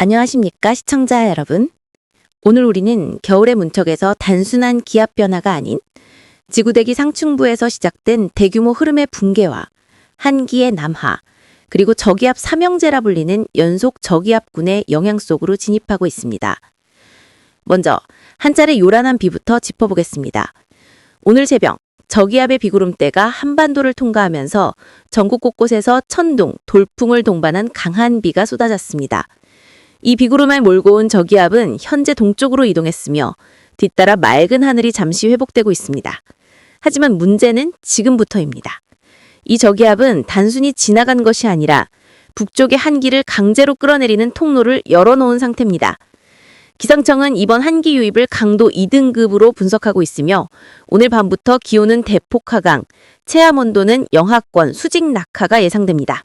안녕하십니까 시청자 여러분. 오늘 우리는 겨울의 문턱에서 단순한 기압 변화가 아닌 지구대기 상층부에서 시작된 대규모 흐름의 붕괴와 한기의 남하, 그리고 저기압 삼형제라 불리는 연속 저기압군의 영향 속으로 진입하고 있습니다. 먼저 한 차례 요란한 비부터 짚어보겠습니다. 오늘 새벽 저기압의 비구름대가 한반도를 통과하면서 전국 곳곳에서 천둥, 돌풍을 동반한 강한 비가 쏟아졌습니다. 이 비구름을 몰고 온 저기압은 현재 동쪽으로 이동했으며 뒤따라 맑은 하늘이 잠시 회복되고 있습니다. 하지만 문제는 지금부터입니다. 이 저기압은 단순히 지나간 것이 아니라 북쪽의 한기를 강제로 끌어내리는 통로를 열어놓은 상태입니다. 기상청은 이번 한기 유입을 강도 2등급으로 분석하고 있으며 오늘 밤부터 기온은 대폭 하강, 체감 온도는 영하권 수직 낙하가 예상됩니다.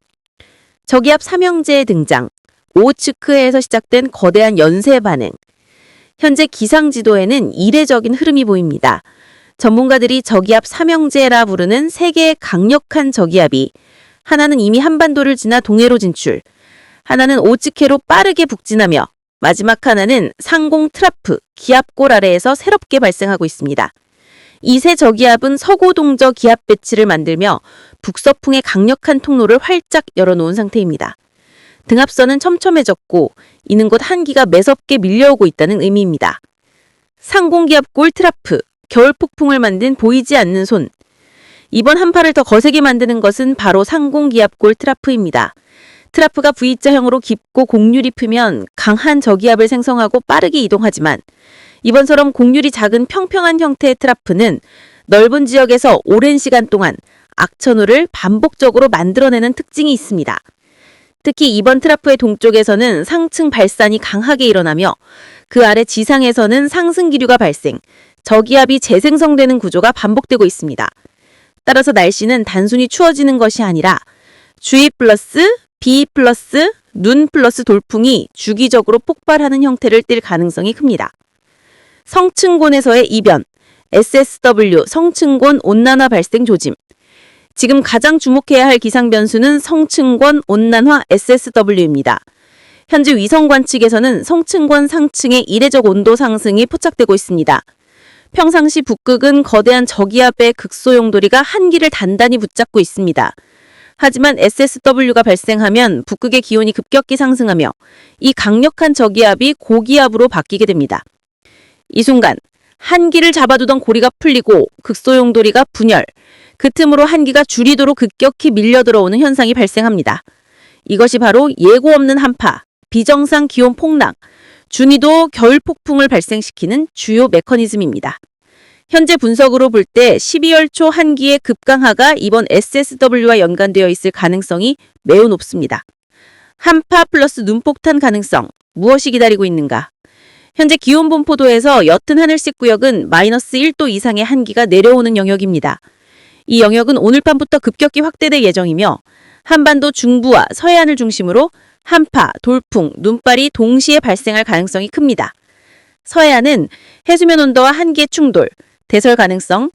저기압 삼형제의 등장, 오츠크에서 시작된 거대한 연쇄 반응. 현재 기상 지도에는 이례적인 흐름이 보입니다. 전문가들이 저기압 삼형제라 부르는 세 개의 강력한 저기압이 하나는 이미 한반도를 지나 동해로 진출, 하나는 오츠케로 빠르게 북진하며 마지막 하나는 상공 트라프, 기압골 아래에서 새롭게 발생하고 있습니다. 이 세 저기압은 서고동저 기압 배치를 만들며 북서풍의 강력한 통로를 활짝 열어놓은 상태입니다. 등압선은 첨첨해졌고 이는 곧 한기가 매섭게 밀려오고 있다는 의미입니다. 상공기압 골 트라프, 겨울 폭풍을 만든 보이지 않는 손. 이번 한파를 더 거세게 만드는 것은 바로 상공기압 골 트라프입니다. 트라프가 V자형으로 깊고 곡률이 프면 강한 저기압을 생성하고 빠르게 이동하지만 이번처럼 곡률이 작은 평평한 형태의 트라프는 넓은 지역에서 오랜 시간 동안 악천후를 반복적으로 만들어내는 특징이 있습니다. 특히 이번 트라프의 동쪽에서는 상층 발산이 강하게 일어나며 그 아래 지상에서는 상승 기류가 발생, 저기압이 재생성되는 구조가 반복되고 있습니다. 따라서 날씨는 단순히 추워지는 것이 아니라 주의 플러스 비 플러스 눈 플러스 돌풍이 주기적으로 폭발하는 형태를 띨 가능성이 큽니다. 성층곤에서의 이변, SSW 성층곤 온난화 발생 조짐. 지금 가장 주목해야 할 기상 변수는 성층권 온난화 SSW입니다. 현재 위성 관측에서는 성층권 상층의 이례적 온도 상승이 포착되고 있습니다. 평상시 북극은 거대한 저기압의 극소용돌이가 한기를 단단히 붙잡고 있습니다. 하지만 SSW가 발생하면 북극의 기온이 급격히 상승하며 이 강력한 저기압이 고기압으로 바뀌게 됩니다. 이 순간 한기를 잡아두던 고리가 풀리고 극소용돌이가 분열, 그 틈으로 한기가 줄이도록 급격히 밀려 들어오는 현상이 발생합니다. 이것이 바로 예고 없는 한파, 비정상 기온 폭락, 준위도 겨울 폭풍을 발생시키는 주요 메커니즘입니다. 현재 분석으로 볼 때 12월 초 한기의 급강하가 이번 SSW와 연관되어 있을 가능성이 매우 높습니다. 한파 플러스 눈폭탄 가능성, 무엇이 기다리고 있는가? 현재 기온 분포도에서 옅은 하늘색 구역은 마이너스 1도 이상의 한기가 내려오는 영역입니다. 이 영역은 오늘 밤부터 급격히 확대될 예정이며 한반도 중부와 서해안을 중심으로 한파, 돌풍, 눈발이 동시에 발생할 가능성이 큽니다. 서해안은 해수면 온도와 한기의 충돌, 대설 가능성,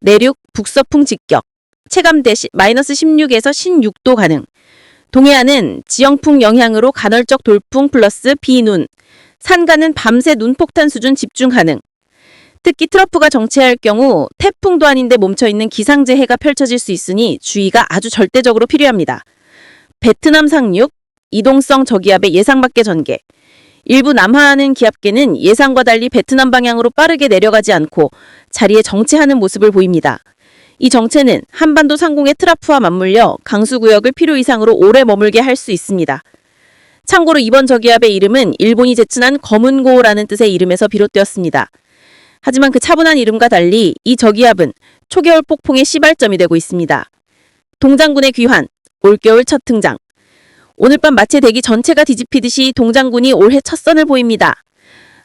내륙 북서풍 직격, 체감 대시 마이너스 16에서 16도 가능. 동해안은 지형풍 영향으로 간헐적 돌풍 플러스 비눈, 산간은 밤새 눈폭탄 수준 집중 가능. 특히 트러프가 정체할 경우 태풍도 아닌데 멈춰있는 기상재해가 펼쳐질 수 있으니 주의가 아주 절대적으로 필요합니다. 베트남 상륙, 이동성 저기압의 예상 밖의 전개. 일부 남하하는 기압계는 예상과 달리 베트남 방향으로 빠르게 내려가지 않고 자리에 정체하는 모습을 보입니다. 이 정체는 한반도 상공의 트라프와 맞물려 강수구역을 필요 이상으로 오래 머물게 할 수 있습니다. 참고로 이번 저기압의 이름은 일본이 제친한 검은고라는 뜻의 이름에서 비롯되었습니다. 하지만 그 차분한 이름과 달리 이 저기압은 초겨울 폭풍의 시발점이 되고 있습니다. 동장군의 귀환, 올겨울 첫 등장. 오늘 밤 마체 대기 전체가 뒤집히듯이 동장군이 올해 첫 선을 보입니다.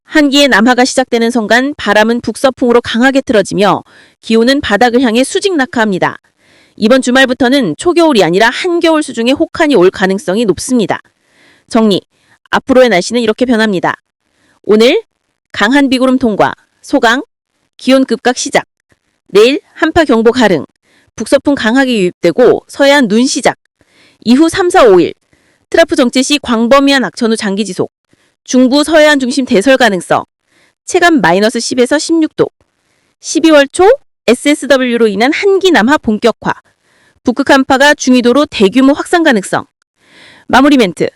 한기의 남하가 시작되는 순간 바람은 북서풍으로 강하게 틀어지며 기온은 바닥을 향해 수직 낙하합니다. 이번 주말부터는 초겨울이 아니라 한겨울 수중에 혹한이 올 가능성이 높습니다. 정리. 앞으로의 날씨는 이렇게 변합니다. 오늘 강한 비구름 통과, 소강, 기온 급각 시작. 내일 한파 경보 가릉, 북서풍 강하게 유입되고 서해안 눈 시작. 이후 3, 4, 5일 트라프 정체 시 광범위한 악천 후 장기 지속. 중부 서해안 중심 대설 가능성. 체감 마이너스 10에서 16도. 12월 초 SSW로 인한 한기 남하 본격화. 북극 한파가 중위도로 대규모 확산 가능성. 마무리 멘트.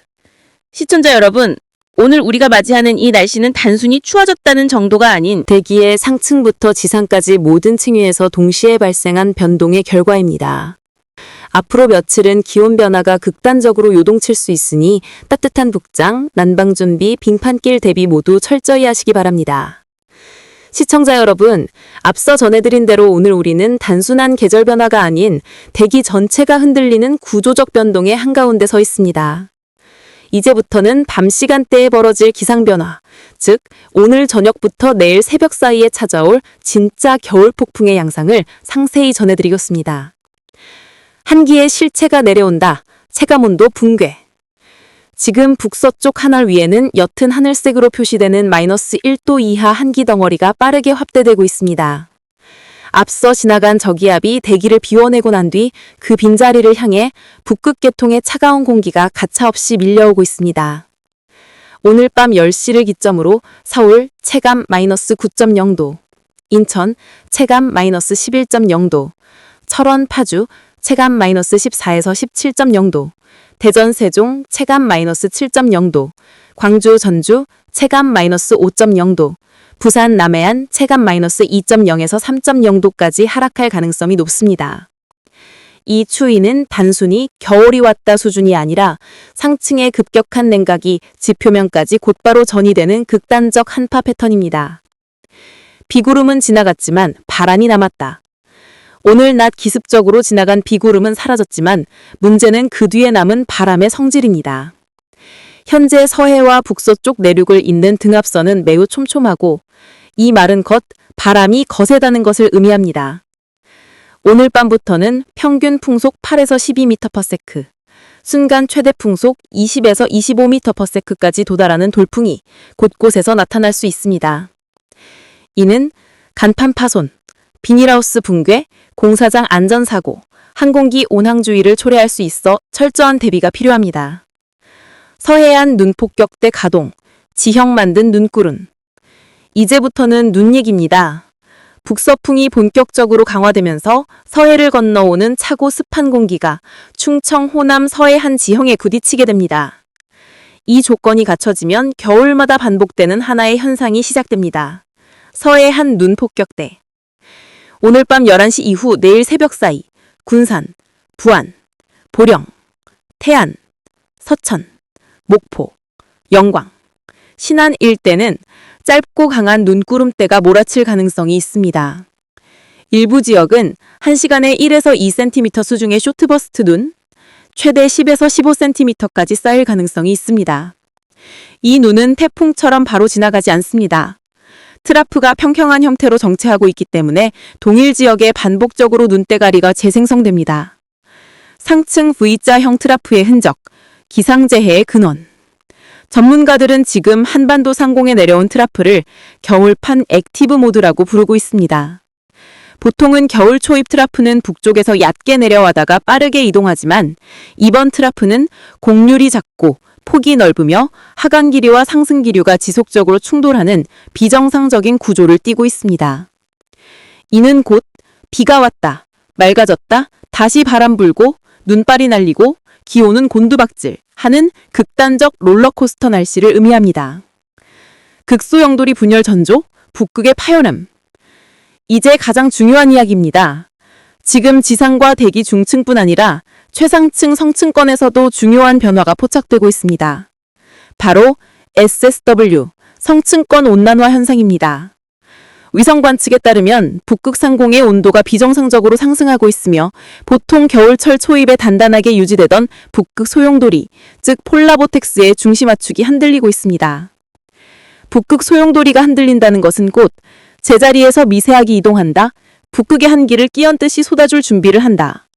시청자 여러분, 오늘 우리가 맞이하는 이 날씨는 단순히 추워졌다는 정도가 아닌 대기의 상층부터 지상까지 모든 층위에서 동시에 발생한 변동의 결과입니다. 앞으로 며칠은 기온 변화가 극단적으로 요동칠 수 있으니 따뜻한 북장, 난방 준비, 빙판길 대비 모두 철저히 하시기 바랍니다. 시청자 여러분, 앞서 전해드린 대로 오늘 우리는 단순한 계절 변화가 아닌 대기 전체가 흔들리는 구조적 변동의 한가운데 서 있습니다. 이제부터는 밤 시간대에 벌어질 기상 변화, 즉 오늘 저녁부터 내일 새벽 사이에 찾아올 진짜 겨울 폭풍의 양상을 상세히 전해드리겠습니다. 한기의 실체가 내려온다. 체감온도 붕괴. 지금 북서쪽 하늘 위에는 옅은 하늘색으로 표시되는 마이너스 1도 이하 한기 덩어리가 빠르게 확대되고 있습니다. 앞서 지나간 저기압이 대기를 비워내고 난 뒤 그 빈자리를 향해 북극 계통의 차가운 공기가 가차없이 밀려오고 있습니다. 오늘 밤 10시를 기점으로 서울 체감 마이너스 9.0도, 인천 체감 마이너스 11.0도, 철원 파주 체감 마이너스 14에서 17.0도, 대전 세종 체감 마이너스 7.0도, 광주 전주 체감 마이너스 5.0도, 부산 남해안 체감 마이너스 2.0에서 3.0도까지 하락할 가능성이 높습니다. 이 추위는 단순히 겨울이 왔다 수준이 아니라 상층의 급격한 냉각이 지표면까지 곧바로 전이되는 극단적 한파 패턴입니다. 비구름은 지나갔지만 바람이 남았다. 오늘 낮 기습적으로 지나간 비구름은 사라졌지만 문제는 그 뒤에 남은 바람의 성질입니다. 현재 서해와 북서쪽 내륙을 잇는 등압선은 매우 촘촘하고 이 말은 겉 바람이 거세다는 것을 의미합니다. 오늘 밤부터는 평균 풍속 8에서 12m/s, 순간 최대 풍속 20에서 25m/s까지 도달하는 돌풍이 곳곳에서 나타날 수 있습니다. 이는 간판 파손, 비닐하우스 붕괴, 공사장 안전사고, 항공기 온항주의를 초래할 수 있어 철저한 대비가 필요합니다. 서해안 눈폭격대 가동, 지형 만든 눈구름. 이제부터는 눈 얘기입니다. 북서풍이 본격적으로 강화되면서 서해를 건너오는 차고 습한 공기가 충청 호남 서해안 지형에 부딪히게 됩니다. 이 조건이 갖춰지면 겨울마다 반복되는 하나의 현상이 시작됩니다. 서해안 눈폭격대. 오늘 밤 11시 이후 내일 새벽 사이 군산, 부안, 보령, 태안, 서천, 목포, 영광, 신안 일대는 짧고 강한 눈구름대가 몰아칠 가능성이 있습니다. 일부 지역은 1시간에 1에서 2cm 수준의 쇼트버스트 눈, 최대 10에서 15cm까지 쌓일 가능성이 있습니다. 이 눈은 태풍처럼 바로 지나가지 않습니다. 트라프가 평평한 형태로 정체하고 있기 때문에 동일 지역에 반복적으로 눈대가리가 재생성됩니다. 상층 V자형 트라프의 흔적, 기상재해의 근원. 전문가들은 지금 한반도 상공에 내려온 트라프를 겨울판 액티브 모드라고 부르고 있습니다. 보통은 겨울 초입 트라프는 북쪽에서 얕게 내려와다가 빠르게 이동하지만 이번 트라프는 공률이 작고 폭이 넓으며 하강 기류와 상승 기류가 지속적으로 충돌하는 비정상적인 구조를 띠고 있습니다. 이는 곧 비가 왔다, 맑아졌다, 다시 바람 불고 눈발이 날리고 기온은 곤두박질 하는 극단적 롤러코스터 날씨를 의미합니다. 극소영돌이 분열 전조, 북극의 파열음. 이제 가장 중요한 이야기입니다. 지금 지상과 대기 중층뿐 아니라 최상층 성층권에서도 중요한 변화가 포착되고 있습니다. 바로 SSW, 성층권 온난화 현상입니다. 위성 관측에 따르면 북극 상공의 온도가 비정상적으로 상승하고 있으며 보통 겨울철 초입에 단단하게 유지되던 북극 소용돌이, 즉 폴라보텍스의 중심 압축이 흔들리고 있습니다. 북극 소용돌이가 흔들린다는 것은 곧 제자리에서 미세하게 이동한다, 북극의 한기를 끼얹듯이 쏟아줄 준비를 한다.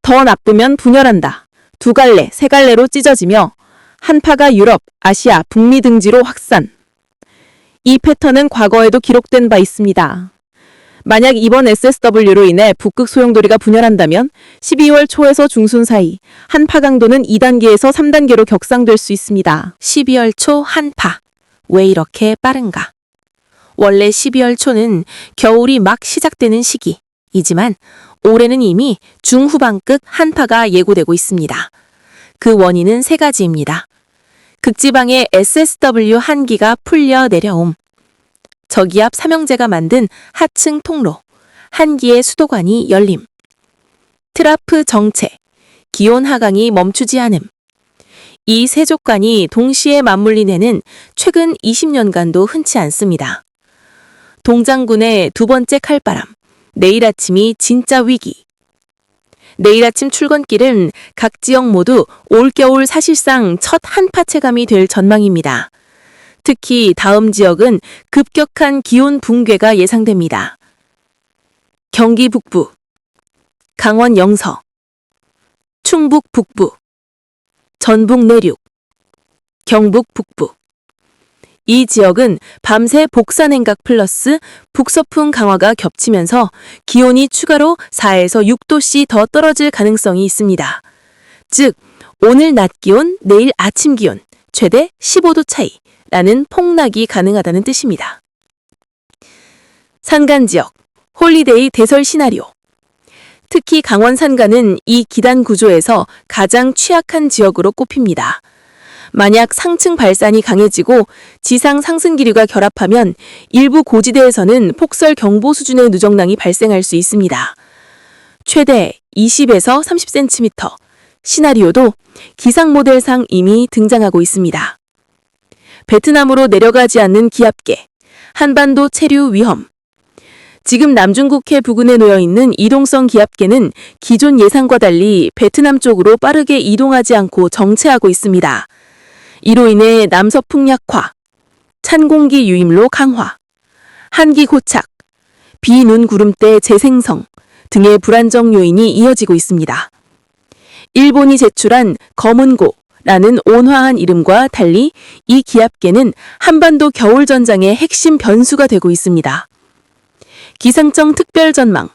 더 나쁘면 분열한다. 두 갈래, 세 갈래로 찢어지며 한파가 유럽, 아시아, 북미 등지로 확산. 이 패턴은 과거에도 기록된 바 있습니다. 만약 이번 SSW로 인해 북극 소용돌이가 분열한다면 12월 초에서 중순 사이 한파 강도는 2단계에서 3단계로 격상될 수 있습니다. 12월 초 한파. 왜 이렇게 빠른가? 원래 12월 초는 겨울이 막 시작되는 시기 이지만 올해는 이미 중후반급 한파가 예고되고 있습니다. 그 원인은 세 가지입니다. 극지방의 SSW 한기가 풀려 내려옴. 저기압 삼형제가 만든 하층 통로, 한기의 수도관이 열림. 트라프 정체, 기온 하강이 멈추지 않음. 이세 조건이 동시에 맞물린 해는 최근 20년간도 흔치 않습니다. 동장군의 두 번째 칼바람, 내일 아침이 진짜 위기. 내일 아침 출근길은 각 지역 모두 올겨울 사실상 첫 한파 체감이 될 전망입니다. 특히 다음 지역은 급격한 기온 붕괴가 예상됩니다. 경기 북부, 강원 영서, 충북 북부, 전북 내륙, 경북 북부. 이 지역은 밤새 복산 행각 플러스 북서풍 강화가 겹치면서 기온이 추가로 4에서 6도씨 더 떨어질 가능성이 있습니다. 즉, 오늘 낮 기온, 내일 아침 기온, 최대 15도 차이라는 폭락이 가능하다는 뜻입니다. 산간 지역, 홀리데이 대설 시나리오. 특히 강원 산간은 이 기단 구조에서 가장 취약한 지역으로 꼽힙니다. 만약 상층 발산이 강해지고 지상 상승 기류가 결합하면 일부 고지대에서는 폭설 경보 수준의 누정랑이 발생할 수 있습니다. 최대 20에서 30cm 시나리오도 기상 모델상 이미 등장하고 있습니다. 베트남으로 내려가지 않는 기압계, 한반도 체류 위험, 지금 남중국해 부근에 놓여 있는 이동성 기압계는 기존 예상과 달리 베트남 쪽으로 빠르게 이동하지 않고 정체하고 있습니다. 이로 인해 남서풍 약화, 찬 공기 유입로 강화, 한기 고착, 비 눈 구름대 재생성 등의 불안정 요인이 이어지고 있습니다. 일본이 제출한 검은고라는 온화한 이름과 달리 이 기압계는 한반도 겨울 전장의 핵심 변수가 되고 있습니다. 기상청 특별 전망.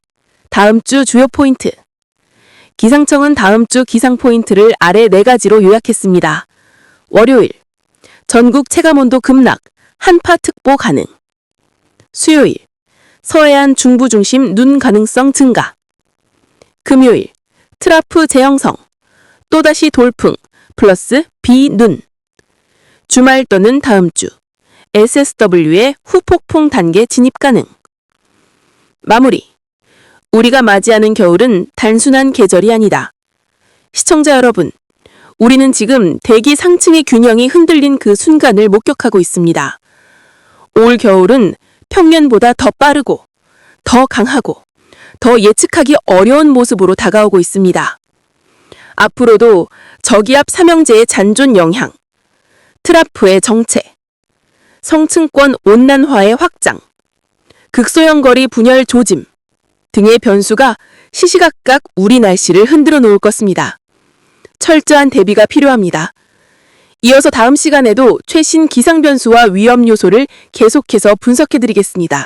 다음 주 주요 포인트. 기상청은 다음 주 기상 포인트를 아래 네 가지로 요약했습니다. 월요일. 전국 체감온도 급락. 한파특보 가능. 수요일. 서해안 중부 중심 눈 가능성 증가. 금요일. 트라프 재형성. 또다시 돌풍. 플러스 비눈. 주말 또는 다음 주. SSW의 후폭풍 단계 진입 가능. 마무리. 우리가 맞이하는 겨울은 단순한 계절이 아니다. 시청자 여러분, 우리는 지금 대기 상층의 균형이 흔들린 그 순간을 목격하고 있습니다. 올 겨울은 평년보다 더 빠르고, 더 강하고, 더 예측하기 어려운 모습으로 다가오고 있습니다. 앞으로도 저기압 삼형제의 잔존 영향, 트라프의 정체, 성층권 온난화의 확장, 극소형 거리 분열 조짐 등의 변수가 시시각각 우리 날씨를 흔들어 놓을 것입니다. 철저한 대비가 필요합니다. 이어서 다음 시간에도 최신 기상 변수와 위험 요소를 계속해서 분석해 드리겠습니다.